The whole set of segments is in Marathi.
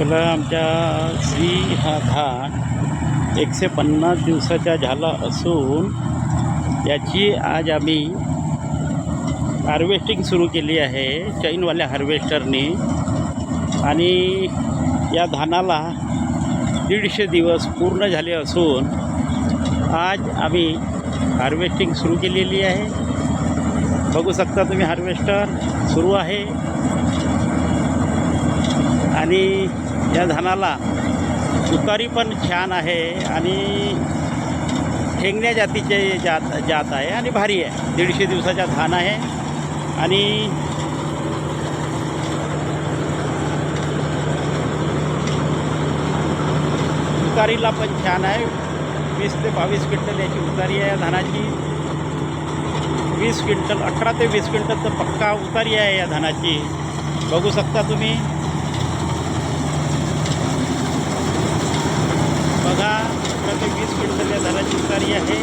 चला आमच्या श्री हा धान एकशे पन्नास दिवसाचा झाला असून याची आज आम्ही हार्वेस्टिंग सुरू केली आहे चैनवाल्या हार्वेस्टरने. आणि या धानाला दीडशे दिवस पूर्ण झाले असून आज आम्ही हार्वेस्टिंग सुरू केलेली आहे. बघू शकता तुम्ही हार्वेस्टर सुरू आहे. आणि या धानाला सुतारी पण छान आहे आणि ठेंगण्या जातीचे जात जात आहे आणि भारी आहे. दीडशे दिवसाचा धान आहे आणि उतारीला पण छान आहे. वीस ते बावीस क्विंटल याची उतारी आहे या धानाची. वीस क्विंटल अठरा ते वीस क्विंटल तर पक्का उतारी आहे या धानाची. बघू शकता तुम्ही बघा अठरा ते वीस धानाची आहे.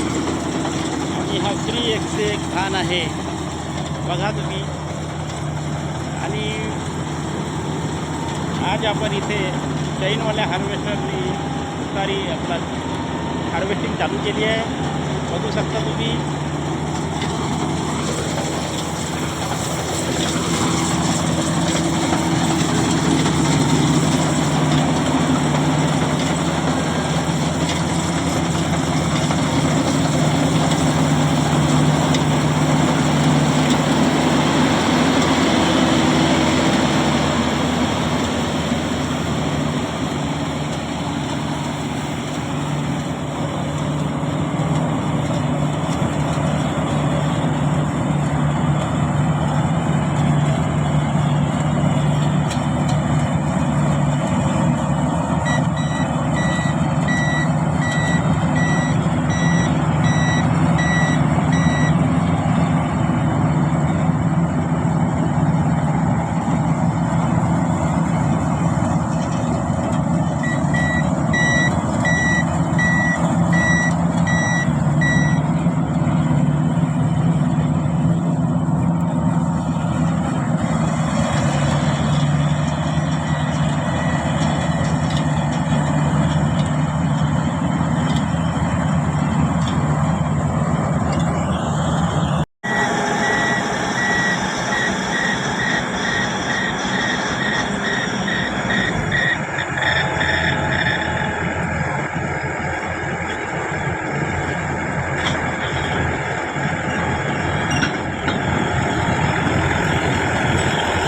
आणि हा फ्री एकशे एक धान आहे. बघा तुम्ही. आणि आज आपण इथे चैनवाल्या हार्वेस्टरनी उतारी आपला हार्वेस्टिंग चालू केली आहे. बघू शकता तुम्ही.